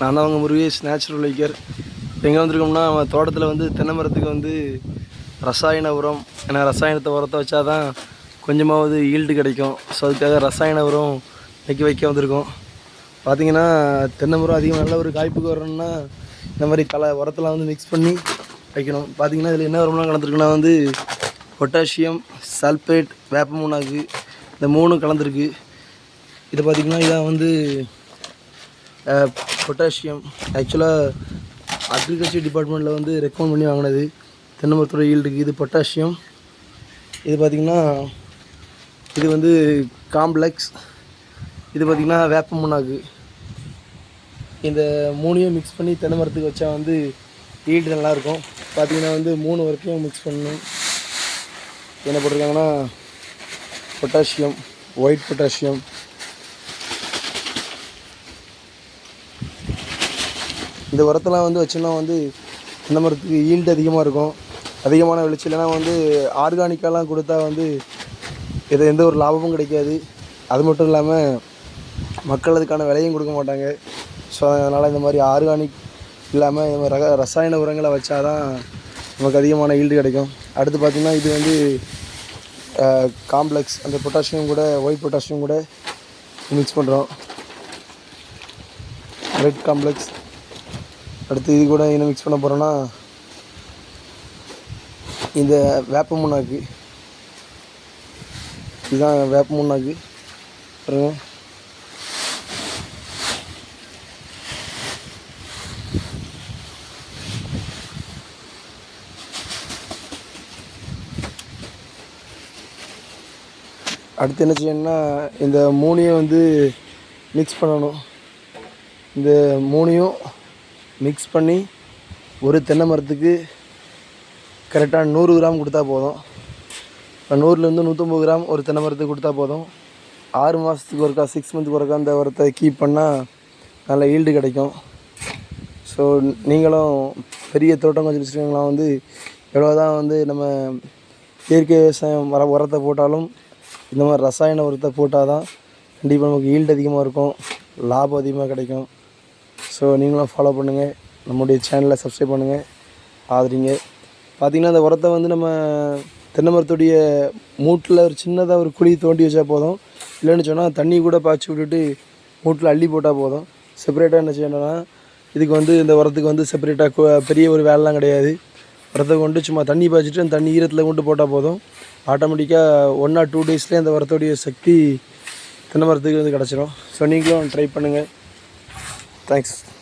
நான் தான் அவங்க முருகேஷ் நேச்சுரல் வைக்கர் எங்கே வந்திருக்கோம்னா நம்ம தோட்டத்தில் வந்து தென்னை மரத்துக்கு வந்து ரசாயன உரம் ஏன்னா ரசாயனத்தை உரத்தை வச்சா தான் கொஞ்சமாவது ஈல்டு கிடைக்கும். ஸோ அதுக்காக ரசாயன உரம் வைக்க வைக்க வந்திருக்கோம். பார்த்தீங்கன்னா தென்னை மரம் அதிகம் நல்ல ஒரு காய்ப்புக்கு வரணும்னா இந்த மாதிரி கல உரத்தெல்லாம் வந்து மிக்ஸ் பண்ணி வைக்கணும். பார்த்தீங்கன்னா இதில் என்ன உரம்லாம் கலந்துருக்குன்னா வந்து பொட்டாசியம் சல்ஃபேட் வேப்ப மூணாக்கு இந்த மூணும் கலந்துருக்கு. இதை பார்த்திங்கன்னா இதான் வந்து பொட்டாசியம் ஆக்சுவலாக அக்ரிகல்ச்சர் டிபார்ட்மெண்ட்டில் வந்து ரெக்கமெண்ட் பண்ணி வாங்கினது. தென்னை மரத்தோட ஈல்டுக்கு இது பொட்டாசியம் இது பார்த்திங்கன்னா இது வந்து காம்ப்ளெக்ஸ் இது பார்த்திங்கன்னா வேப்ப முன்னாக்கு இந்த மூணையும் மிக்ஸ் பண்ணி தென்னை மரத்துக்கு வச்சா வந்து ஈல்டு நல்லாயிருக்கும். பார்த்திங்கன்னா வந்து மூணு வரைக்கும் மிக்ஸ் பண்ணணும். என்ன போட்டிருக்காங்கன்னா பொட்டாசியம் ஒயிட் பொட்டாசியம் இந்த உரத்தெல்லாம் வந்து வச்சோம்னா வந்து தென்னை மரத்துக்கு ஈல்டு அதிகமாக இருக்கும். அதிகமான விளைச்சல். வந்து ஆர்கானிக்காலாம் கொடுத்தா வந்து எது எந்த ஒரு லாபமும் கிடைக்காது. அது மட்டும் இல்லாமல் மக்கள் அதுக்கான விலையும் கொடுக்க மாட்டாங்க. ஸோ அதனால் இந்த மாதிரி ஆர்கானிக் இல்லாமல் இந்த மாதிரி ரக ரசாயன உரங்களை வச்சாதான் நமக்கு அதிகமான ஈல்டு கிடைக்கும். அடுத்து பார்த்திங்கன்னா இது வந்து காம்ப்ளெக்ஸ் அந்த பொட்டாசியம் கூட ஒயிட் பொட்டாசியம் கூட மிக்ஸ் பண்ணுறோம் ரெட் காம்ப்ளெக்ஸ் அடுத்து இது கூட என்ன மிக்ஸ் பண்ண போகிறோன்னா இந்த வேப்ப முன்னாக்கு. இதுதான் வேப்ப முன்னாக்கு. பாருங்க. அடுத்து என்ன செய்யணும்னா இந்த மூணையும் வந்து மிக்ஸ் பண்ணணும். இந்த மூணையும் மிக்ஸ் பண்ணி ஒரு தென்னை மரத்துக்கு கரெக்டாக நூறு கிராம் கொடுத்தா போதும். இப்போ நூறுலேருந்து நூற்றம்பது கிராம் ஒரு தென்னை மரத்துக்கு கொடுத்தா போதும். ஆறு மாதத்துக்கு ஒருக்கா சிக்ஸ் மந்த்துக்கு ஒருக்கா அந்த உரத்தை கீப் பண்ணால் நல்ல ஈல்டு கிடைக்கும். ஸோ நீங்களும் பெரிய தோட்டம் கொஞ்சம் வச்சுருக்கீங்களா வந்து எவ்வளோ தான் வந்து நம்ம இயற்கை விவசாயம் வர உரத்தை போட்டாலும் இந்த மாதிரி ரசாயன உரத்தை போட்டால் தான் கண்டிப்பாக நமக்கு ஈல்டு அதிகமாக இருக்கும் லாபம் அதிகமாக கிடைக்கும். ஸோ நீங்களும் ஃபாலோ பண்ணுங்கள் நம்முடைய சேனலை சப்ஸ்கிரைப் பண்ணுங்கள் ஆதரிங்க பார்த்திங்கன்னா அந்த உரத்தை வந்து நம்ம தென்னை மரத்துடைய மூட்டில் ஒரு சின்னதாக ஒரு குழி தோண்டி வச்சா போதும். இல்லைன்னு சொன்னால் தண்ணி கூட பாய்ச்சி விட்டுட்டு மூட்டில் அள்ளி போட்டால் போதும். செப்பரேட்டாக என்ன செய்யணும்னா இதுக்கு வந்து இந்த உரத்துக்கு வந்து செப்பரேட்டாக பெரிய ஒரு வேலைலாம் கிடையாது. உரத்தை கொண்டு சும்மா தண்ணி பாய்ச்சிட்டு அந்த தண்ணி ஈரத்தில் கொண்டு போட்டால் போதும். ஆட்டோமேட்டிக்காக ஒன் ஆர் டூ டேஸ்லேயே அந்த உரத்தோடைய சக்தி தென்னை மரத்துக்கு வந்து கிடச்சிரும். ஸோ நீங்களும் ட்ரை பண்ணுங்கள் Thanks.